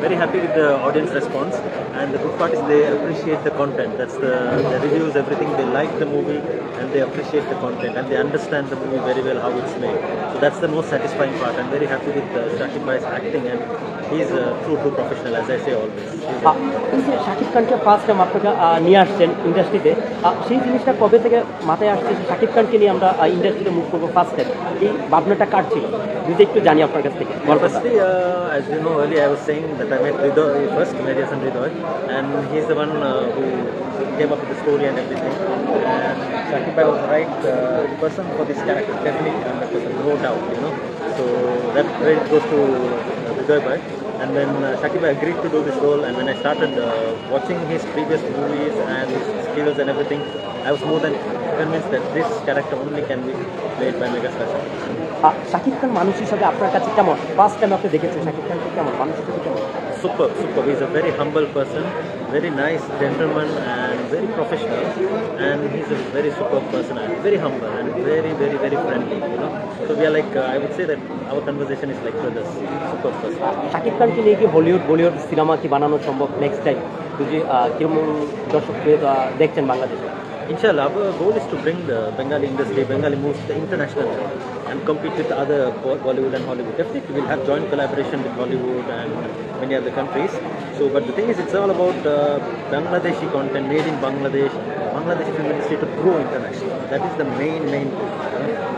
very happy with the audience response. And the good part is they appreciate the content. That's the, the reviews, everything. They like the movie and they appreciate the content and they understand the movie very well how it's made. So that's the most satisfying part. I'm very happy with uh, Shakib Bhai's acting and he's a true, true professional, as I say always. He's a- আহ, এই যে শাকিব খানকে first time আপনাকে আহ, নিয়ে আসছেন ইন্ডাস্ট্রিতে সেই জিনিসটা কবে থেকে মাথায় আসছে যে শাকিব খানকে নিয়ে আমরা ইন্ডাস্ট্রিতে মুভ করবো ফার্স্ট টাইম এই ভাবনাটা কার ছিল যদি একটু জানি আপনার কাছ থেকে গল্পটা Firstly, uh, as you know earlier, I was saying that I met Ridoy first, Mediasan Ridoy, and he's the one uh, who came up with the story and everything. And Shakib Bhai was the right uh, person for this character, definitely 100%, no doubt, you know. So that credit goes to uh, Ridoy Bhai. And then uh, Shakib Bhai agreed to do this role, and when I started uh, watching his previous movies and his skills and everything, I was more than convinced that this character only can be played by megastar Shakib. Shakib Khan মানুষ হিসাবে আপনার কাছে কেমন first time আপনি দেখেছেন শাকিব খানকে কেমন মানুষ হিসাবে কেমন. He's a very humble person, very nice gentleman, and very professional. And he's a very superb person, and very humble, and very, very, very friendly. You know. So we are like, uh, I would say that our conversation is like brothers. Superb person. Shakib খানকে নিয়ে কি Hollywood Bollywood cinema কি বানানো সম্ভব next time যদি আহ, কীরকম দর্শক দেখছেন বাংলাদেশে Inshallah, our goal is to bring the Bengali industry, Bengali moves to the international level and compete with other Bollywood and Hollywood. Definitely, we'll have joint collaboration with Hollywood and many other countries. So, but the thing is, it's all about uh, Bangladeshi content made in Bangladesh, Bangladeshi film industry to grow internationally. That is the main, main.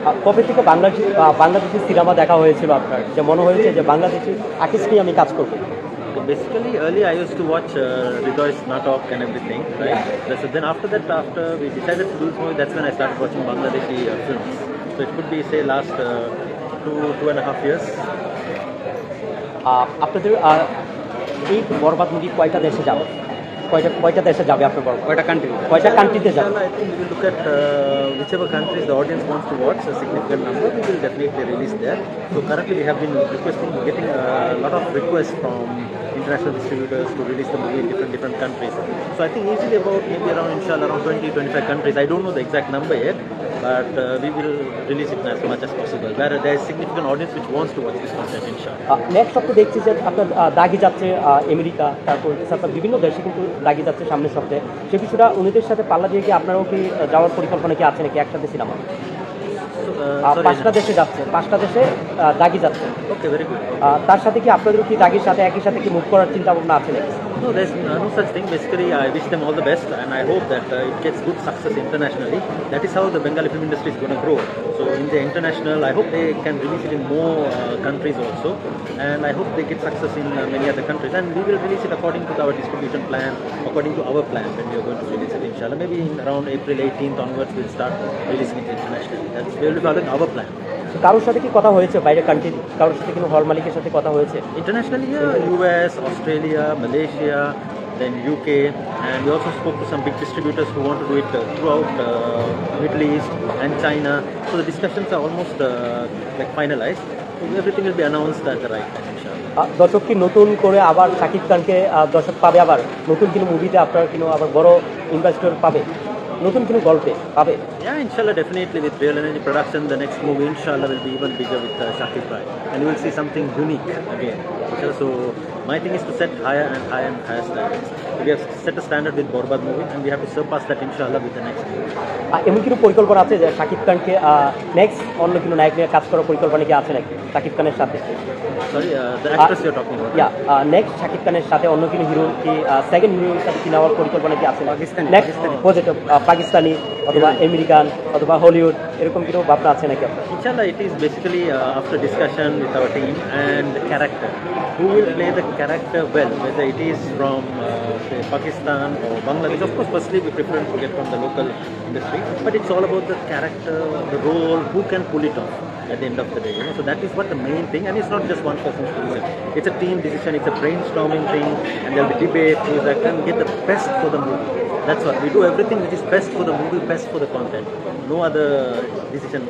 Uh, কবে থেকে Bangladeshi Bangladeshi cinema দেখা হয়েছিল আপনার যে মনে হয়েছে যে Bangladeshi artist নিয়ে আমি কাজ করব so basically, earlier I used to watch uh, Ridoy's Natok and everything, right? So then after that, after we decided to do this movie, that's when I started watching Bangladeshi uh, films. So it could be, say, last uh, two, two and a half years. আহ, আপনাদের আহ, এই বরবাদ movie কয়টা দেশে যাবে কয়টা কয়টা দেশে যাবে আপনার বরবাদ কয়টা কান্ট্রি কয়টা কান্ট্রিতে যাবে Inshallah, I think we will look at uh, whichever countries the audience wants to watch, a significant number, we will definitely release there. So currently we have been requesting, getting a lot of requests from international distributors to release the movie in different different countries. So I think easily about maybe around inshallah around 20, 25 countries. I don't know the exact number yet, but uh, we will release it as much as possible. Where there is significant audience which wants to watch this content, inshallah. Next সপ্তাহে দেখছি যে আপনার দাগি যাচ্ছে America তারপর আপনার বিভিন্ন দেশে কিন্তু দাগি যাচ্ছে সামনের সপ্তাহে সে বিষয়টা উনিদের সাথে পাল্লা দিয়ে কি আপনারাও কি যাওয়ার পরিকল্পনা কি আছে নাকি একসাথে সিনেমা uh, পাঁচটা দেশে যাচ্ছে পাঁচটা দেশে দাগি যাচ্ছে Okay, very good. তার সাথে কি আপনাদেরও কি দাগির সাথে একই সাথে কি মুভ করার চিন্তা ভাবনা আছে নাকি No, there's no such thing. Basically, I wish them all the best, and I hope that uh, it gets good success internationally. That is how the Bengali film industry is going to grow. So, in the international, I hope they can release it in more uh, countries also, and I hope they get success in uh, many other countries. And we will release it according to our distribution plan, according to our plan when we are going to release it. Inshallah, maybe in around April 18th onwards, we'll start releasing it internationally. That's we following our plan. কারোর সাথে কি কথা হয়েছে? বাইরের country কারোর সাথে কিন্তু হল মালিকের সাথে কথা হয়েছে? Internationally US Australia Malaysia then UK and you also spoke to some big distributors who want to do it throughout Middle East and China so the discussions are almost like finalise everything will be announce that right দর্শক কি নতুন করে আবার শাকিব খানকে দর্শক পাবে আবার? নতুন কোনো মুভিতে আপনার কোনো আবার বড় ইনভেস্টর পাবে? নতুন কোনো গল্পে পাবে Yeah, inshallah, definitely with Real Energy Production, the next movie, inshallah, will be even bigger with uh, Shakib Bhai. And you will see something unique again. Inshallah, So my thing is to set higher and higher and higher standards. We have set a standard with Borbad movie, and we have to surpass that, inshallah, with the next movie. এমন কোনো পরিকল্পনা আছে যে শাকিব খানকে next অন্য কোনো নায়ক নিয়ে কাজ করার পরিকল্পনা কি আছে নাকি শাকিব খানের সাথে Sorry, the actress you're talking about. Yeah next Shakib খানের সাথে অন্য কোনো হিরো কি সেকেন্ড হিরোর সাথে কি নেওয়ার পরিকল্পনা কি আছে পাকিস্তানি, নেক্সট প্রজেক্ট পাকিস্তানি অথবা আমেরিকান অথবা হলিউড এরকম কিছু ভাবনা আছে নাকি আপনার Inshallah, it is basically after after discussion with team team and who character. Who will play the character well, whether it is from uh, say Pakistan or Bangladesh. Of course, firstly we prefer to get from the local industry, but it's all about the character, the role, who can pull it off at the end of the day. You know? So that is what the main thing, and it's not just one person's decision. It's a team decision. It's a brainstorming thing, and there'll be debate. Who's that can get the best for the movie. That's what we do. Everything which is best for the movie, best for the content. No other decision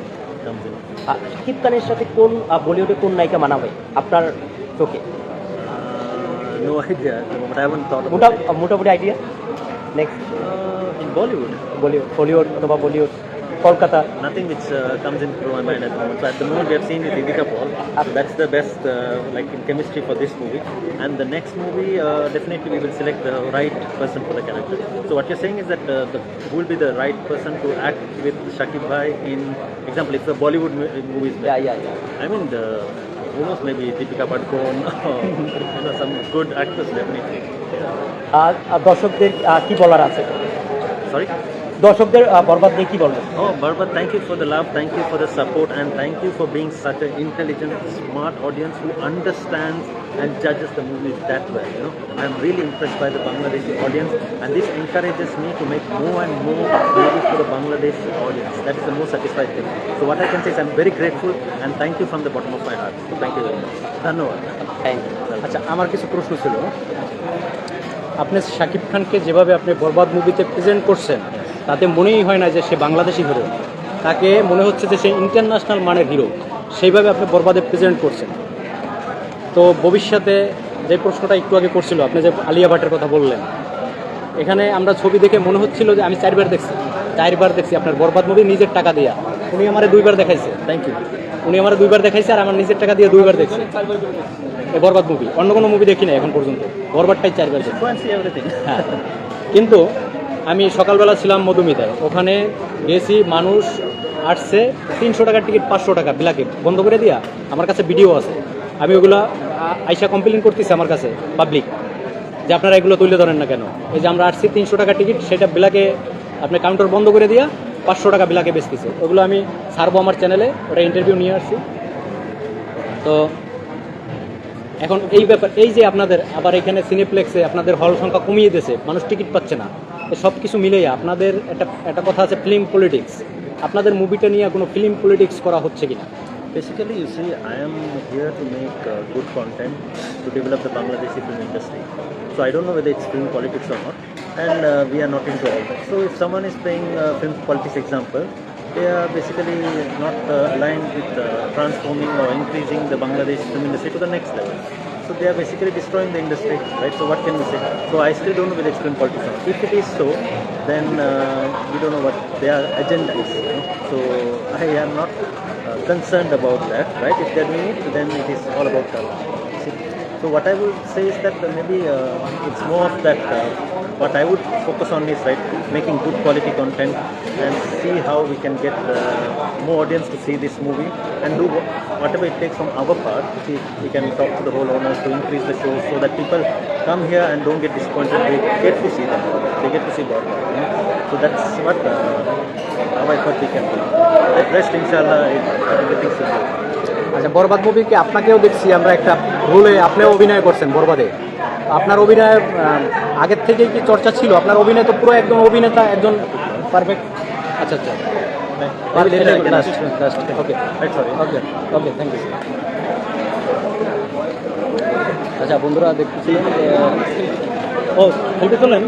comes in. Shakib খানের সাথে কোন বলিউডে কোন নায়িকা মানাবে আপনার চোখে Uh, no idea but. I haven't thought about it. মোটামুটি idea next Uh, in Bollywood, Bollywood Hollywood অথবা Bollywood Kolkata Nothing which uh, comes into my mind at the moment. So at the moment we have seen with Deepika Paul. So that's the best uh, like in chemistry for this movie. And the next movie, uh, definitely we will select the right person for the character. So what you're saying is that uh, the, who will be the right person to act with Shakib Bhai in example if the Bollywood mo- movies. Yeah, yeah, yeah. I mean the who knows maybe Deepika Padukone or you know some good actors definitely. আর আর দর্শকদের আহ, কি বলার আছে Sorry. দর্শকদের বরবাদ দিয়ে কি বলব Borbaad thank you for love thank you for support and thank you for being such a smart audience who understands and movie that way you know I am really audience and this encourages me to make more and more movie for Bangladesh audience is the most satisfied thing so what I can am very grateful and thank you from the bottom thank you ধন্যবাদ thank you আচ্ছা আমার কিছু প্রশ্ন ছিল। আপনি শাকিব খানকে যেভাবে আপনি বরবাদ মুভিতে প্রেজেন্ট করছেন তাতে মনেই হয় না যে সে বাংলাদেশি হিরো। তাকে মনে হচ্ছে যে সে ইন্টারন্যাশনাল মানের হিরো। সেইভাবে আপনি বরবাদে প্রেজেন্ট করছেন। তো ভবিষ্যতে যে প্রশ্নটা একটু আগে করছিল আপনি যে আলিয়া ভাটের কথা বললেন এখানে আমরা ছবি দেখে মনে হচ্ছিল যে আমি চারবার দেখছি। চারবার দেখছি আপনার বরবাদ মুভি নিজের টাকা দিয়া। উনি আমার দুইবার দেখাইছে। থ্যাংক ইউ উনি আমার দুইবার দেখাইছে আর আমার নিজের টাকা দিয়ে দুইবার দেখছি। এই বরবাদ মুভি অন্য কোনো মুভি দেখি না এখন পর্যন্ত। বরবাদটাই চারবার দেখি. হ্যাঁ। কিন্তু আমি সকালবেলা ছিলাম মধুমিতায়। ওখানে গেছি, মানুষ আসছে, তিনশো টাকার টিকিট পাঁচশো টাকা বিলাকে বন্ধ করে দিয়া আমার কাছে ভিডিও আছে। আমি ওগুলো আইসা কমপ্লেন করতেছি আমার কাছে পাবলিক যে আপনারা এগুলো তুলে ধরেন না কেন? এই যে আমরা আসছি, তিনশো টাকা টিকিট সেটা বিলাকে আপনি কাউন্টার বন্ধ করে দিয়া পাঁচশো টাকা বিলাকে বেচতেছে। ওগুলো আমি ছাড়বো আমার চ্যানেলে ওটা ইন্টারভিউ নিয়ে আসছি। তো এখন এই ব্যাপার, এই যে আপনাদের, আবার এখানে সিনেপ্লেক্সে আপনাদের হল সংখ্যা কমিয়ে দিয়েছে, মানুষ টিকিট পাচ্ছে না। তো সব কিছু মিলেই আপনাদের একটা একটা কথা আছে ফিল্ম পলিটিক্স আপনাদের মুভিটা নিয়ে কোনো ফিল্ম পলিটিক্স করা হচ্ছে কিনা? Basically you see I am here to make good content to develop the Bangladeshi film industry so I dot know whether it's film politics or not and we are not into all so if someone is playing film politics example they are basically not line with transforming or increasing the Bangladesh film industry to the next level So they are basically destroying the industry, right? So what can we say? So I still don't know politics or not. If it is so, then uh, we don't know what their agenda is. So I am not uh, concerned about that, right? If they're doing it, then it is all about color. So what I would say is that maybe uh, it's more of that. Uh, what I would focus on is right, making good quality content and see how we can get uh, more audience to see this movie and do whatever it takes from our part. See, we can talk to the whole owners to increase the show so that people come here and don't get disappointed. They get to see them. They get to see God. So that's what uh, I thought we can do. Rest, inshallah, everything should be. আচ্ছা বরবাদ মুভিকে আপনাকেও দেখছি? আমরা একটা রোলে আপনিও অভিনয় করছেন বরবাদে। আপনার অভিনয় আগের থেকেই কি চর্চা ছিল? আপনার অভিনয় তো পুরো একজন অভিনেতা একজন পারফেক্ট আচ্ছা আচ্ছা। ওকে ওকে ওকে থ্যাংক ইউ আচ্ছা বন্ধুরা দেখতেছিলেন ও চলেন চলেন।